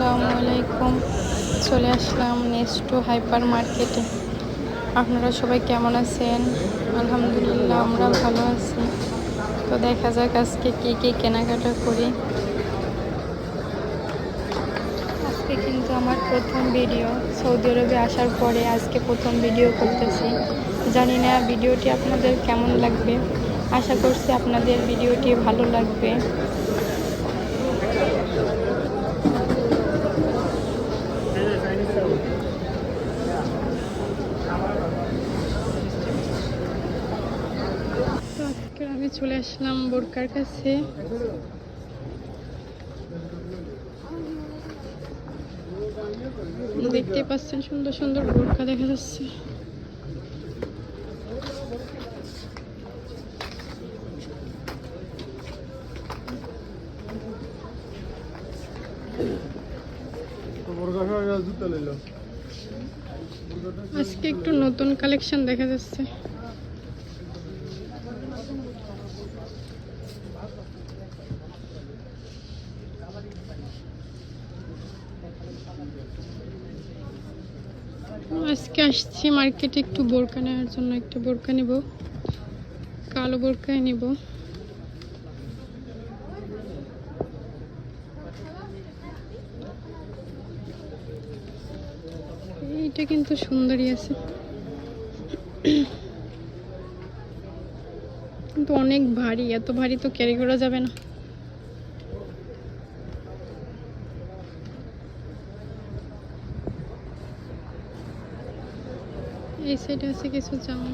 আসসালামু আলাইকুম। চলে আসলাম নেক্সট হাইপার মার্কেটে। আপনারা সবাই কেমন আছেন? আলহামদুলিল্লাহ, আমরা ভালো আছি। তো দেখা যাক আজকে কী কী কেনাকাটা করি। আজকে কিন্তু আমার প্রথম ভিডিও। সৌদি আরবে আসার পরে আজকে প্রথম ভিডিও করতেছি। জানি না ভিডিওটি আপনাদের কেমন লাগবে। আশা করছি আপনাদের ভিডিওটি ভালো লাগবে তো আজকে আমি চলে আসলাম বোরকার কাছে। দেখতে পাচ্ছেন সুন্দর সুন্দর বোরকা দেখা যাচ্ছে। আজকে একটু নতুন কালেকশন দেখা যাচ্ছে আজকে আসছি মার্কেটে একটু বোরকা নেওয়ার জন্য, একটা বোরকা নিব, কালো বোরকাই নিব। এইটা কিন্তু সুন্দরই আছে। কিন্তু অনেক ভারী, এত ভারী তো ক্যারি করা যাবে না। এই সাইডে আছে কিছু জামা.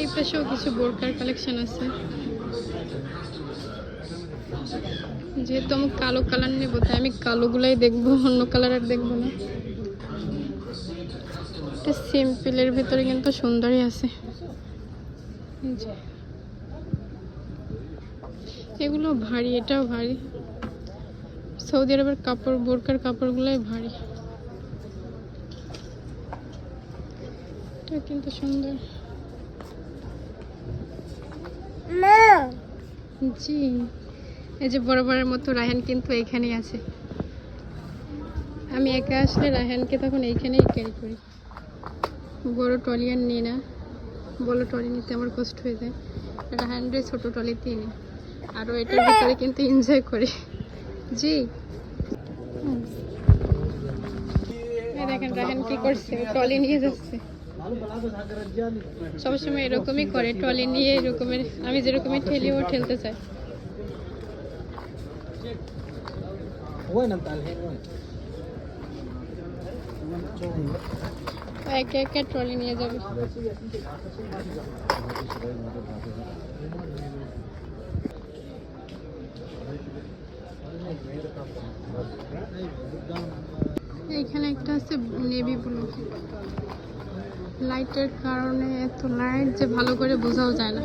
এই পাশেও কিছু বোরকার কালেকশন আছে। যেহেতু আমি কালো কালার নেব তাই আমি কালোগুলাই দেখব অন্য কালার আর দেখব না। এটা সিম্পলের ভিতরে কিন্তু সুন্দরই আছে। এগুলো ভারী এটাও ভারী। সৌদি আরবের কাপড় বোরকার কাপড়গুলোই ভারী। এটা কিন্তু সুন্দর। জি এই যে বরাবরের মতো রায়হান কিন্তু এখানেই আছে। আমি একা আসলে রায়হানকে তখন এইখানেই ক্যারি করি। বড় ট্রলি আর নিই না। বড় ট্রলি নিতে আমার কষ্ট হয়ে যায়। রায়হানরে ছোট ট্রলিতেই নিই। আরও এটার ভিতরে কিন্তু এনজয় করি। জি। দেখেন রায়হান কি করছে, ট্রলি নিয়ে যাচ্ছে। সবসময় এরকমই করে, ট্রলি নিয়ে এরকমের, আমি যেরকমই ঠেলি, ও ঠেলতে চাই একে একে ট্রলি নিয়ে যাবে। এইখানে একটা আছে নেভি ব্লু। লাইটের কারণে এত লাইট যে ভালো করে বোঝাও যায় না।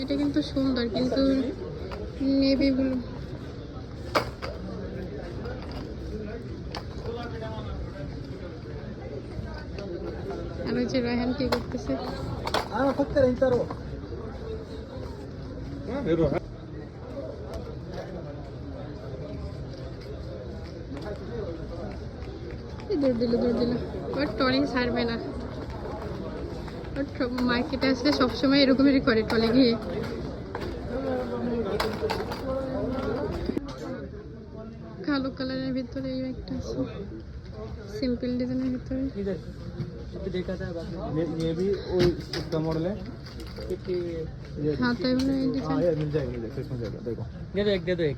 এটা কিন্তু সুন্দর কিন্তু নেভি ব্লু। আর ওই যে রায়হান কি করতেছে? দিল দৌড় দিল ওর টলিং ছাড়বে না ওর মার্কেটে আসলে সবসময় এরকমেরই করে টলে গিয়ে কালো কালারের ভিতরে এই একটা আছে সিম্পল ডিজাইনের ভিতরে देखा था ये ये भी वही उसका मॉडल है হাতে এগুলো এই हाँ ডিজাইন ये मिल जाएगा मिल जाएगा इसमें जाएगा देखो दे दो एक दे दो एक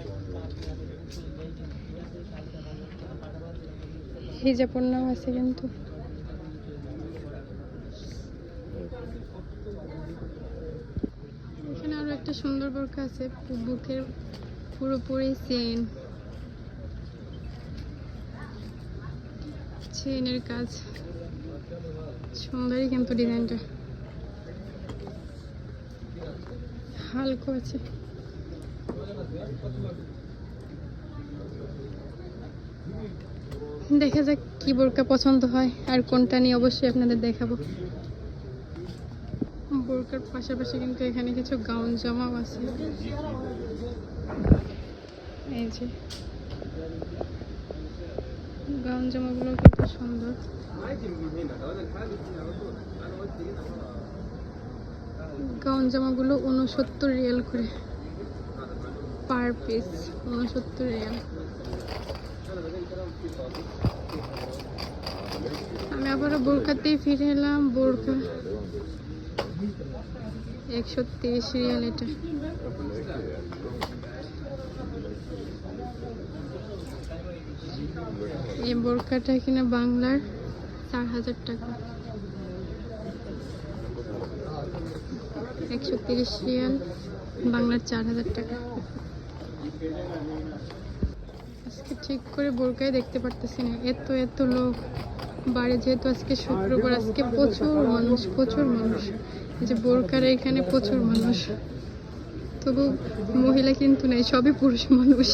হিজাপন্নাও আছে কিন্তু। এখানে আরও একটা সুন্দর বোরকা আছে বুকের পুরোপুরি চেন চেনের কাজ। সুন্দরই কিন্তু ডিজাইনটা। হালকা আছে। দেখা যাক কি বোরকা পছন্দ হয় আর কোনটা নিয়ে অবশ্যই আপনাদের দেখাবো। বোরকার পাশাপাশি কিন্তু এখানে কিছু গাউন জামাও আছে। এই যে। গাউন জামাগুলো কিন্তু সুন্দর। গাউন জামাগুলো উনসত্তর রিয়াল করে। পার পিস উনসত্তর রিয়াল। আমি আবারও বোরকাতেই ফিরে এলাম বোরকা একশো তিরিশ রিয়াল এটা। এই বোরকাটা কিনা বাংলার, চার হাজার টাকা। একশো তিরিশ রিয়াল, বাংলার চার হাজার টাকা। ঠিক করে বোরকাই দেখতে পারতেছি না। এত এত লোক। বাড়ি যেহেতু আজকে শুক্রবার আজকে প্রচুর মানুষ প্রচুর মানুষ। এই যে বোরকার এখানে প্রচুর মানুষ। তবু মহিলা কিন্তু নেই সবই পুরুষ মানুষ।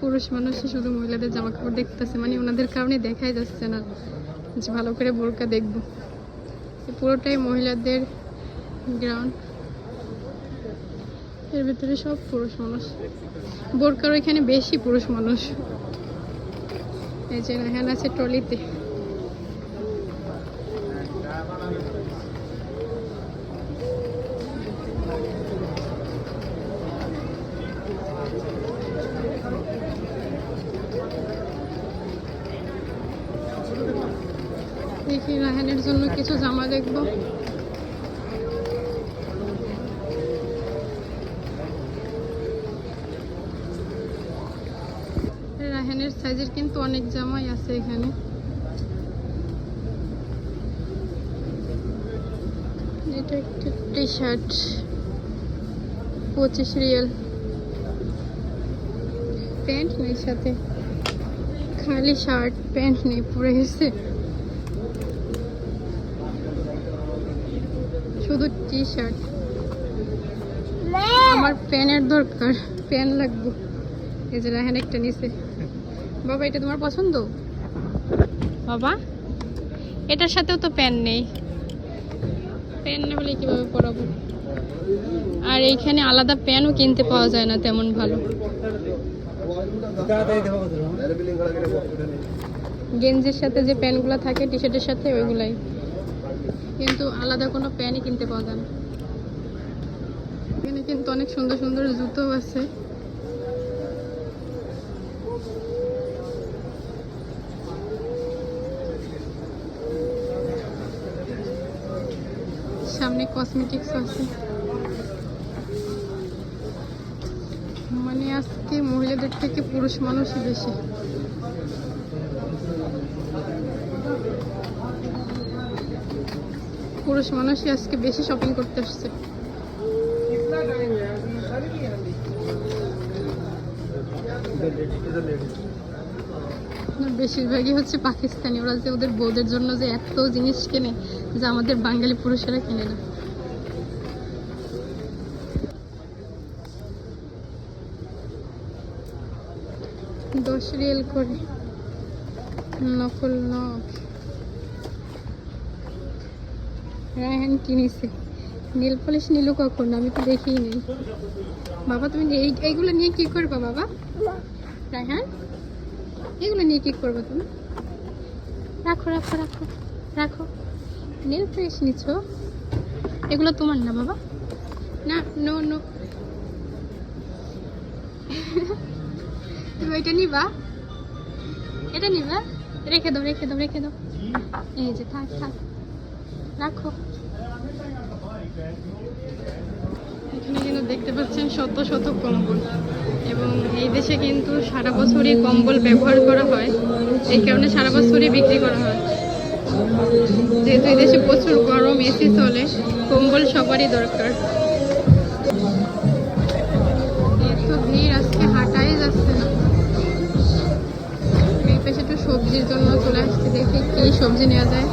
পুরুষ মানুষই শুধু মহিলাদের জামা কাপড় দেখতেছে মানে ওনাদের কারণে দেখাই যাচ্ছে না যে ভালো করে বোরকা দেখব। পুরোটাই মহিলাদের গ্রাউন্ড এর ভিতরে সব পুরুষ মানুষ। বোরকার এখানে বেশি পুরুষ মানুষ। এই যে এখানে আছে ট্রলিতে। দেখি রাহানের জন্য কিছু জামা দেখব। সাইজের কিন্তু অনেক জামাই আছে এখানে। একটা টি শার্ট পঁচিশ রিয়াল। প্যান্ট নেই সাথে। খালি শার্ট, প্যান্ট নেই, পরে গেছে। শুধু টি শার্ট আমার প্যানের দরকার প্যান লাগবে। এই যে একটা নিছে বাবা, এটা তোমার পছন্দ? বাবা, এটার সাথেও তো প্যান নেই। প্যান না হলে কীভাবে পরাবো আর এইখানে আলাদা প্যানও কিনতে পাওয়া যায় না তেমন ভালো। গেঞ্জির সাথে যে প্যান্টগুলো থাকে টি শার্টের সাথে ওইগুলাই। কিন্তু আলাদা কোনো প্যানই কিনতে পাওয়া যায় না। এখানে কিন্তু অনেক সুন্দর সুন্দর জুতো আছে। সামনে কসমেটিক্স আছে। মানে আজকে মহিলাদের থেকে পুরুষ মানুষই বেশি। পুরুষ মানুষই আজকে বেশি শপিং করতে আসছে। বেশিরভাগই হচ্ছে পাকিস্তানি। ওরা যে ওদের বউদের জন্য যে এত জিনিস কেনে যা আমাদের বাঙালি পুরুষেরা কিনে না। দশ রিয়েল করে। নকল নখ। রায়হান কিনেছে নীল পলিশ নিল কখন? আমি তো দেখি নেই। বাবা, তুমি এই এইগুলো নিয়ে কি করবা বাবা? রায়হান, এগুলো নিয়ে কি করবে তুমি? রাখো রাখো রাখো রাখো। নীল পলিশ নিচ্ছ এগুলো তোমার না, বাবা। না নো নো তুমি এটা নিবা। এটা নিবা। রেখে দাও রেখে দাও রেখে দাও। এই যে, থাক থাক। রাখো। এখানে কিন্তু দেখতে পাচ্ছেন শত শত কম্বল। এবং এই দেশে কিন্তু সারা বছরই কম্বল ব্যবহার করা হয়। এই কারণে সারা বছরই বিক্রি করা হয়। যেহেতু দেশে প্রচুর গরম এসি চলে, কম্বল সবারই দরকার। সবজির জন্য চলে আসছে, দেখি কি সবজি নেওয়া যায়।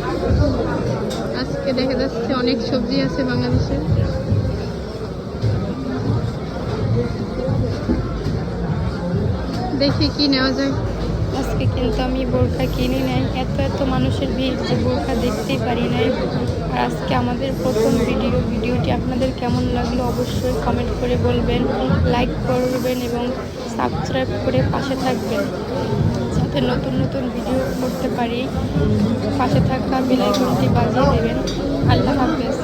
আজকে দেখা যাচ্ছে অনেক সবজি আছে বাংলাদেশে। দেখি কি নেওয়া যায়। আজকে কিন্তু আমি বোরখা কিনি নাই। এত এত মানুষের ভিড় যে বোরখা দেখতেই পারি নাই। আর আজকে আমাদের প্রথম ভিডিও, ভিডিওটি আপনাদের কেমন লাগল অবশ্যই কমেন্ট করে বলবেন লাইক করবেন এবং সাবস্ক্রাইব করে পাশে থাকবেন। যাতে নতুন নতুন ভিডিও করতে পারি। পাশে থাকা বেলাইকনটি বাজিয়ে দেবেন। আল্লাহ হাফেজ।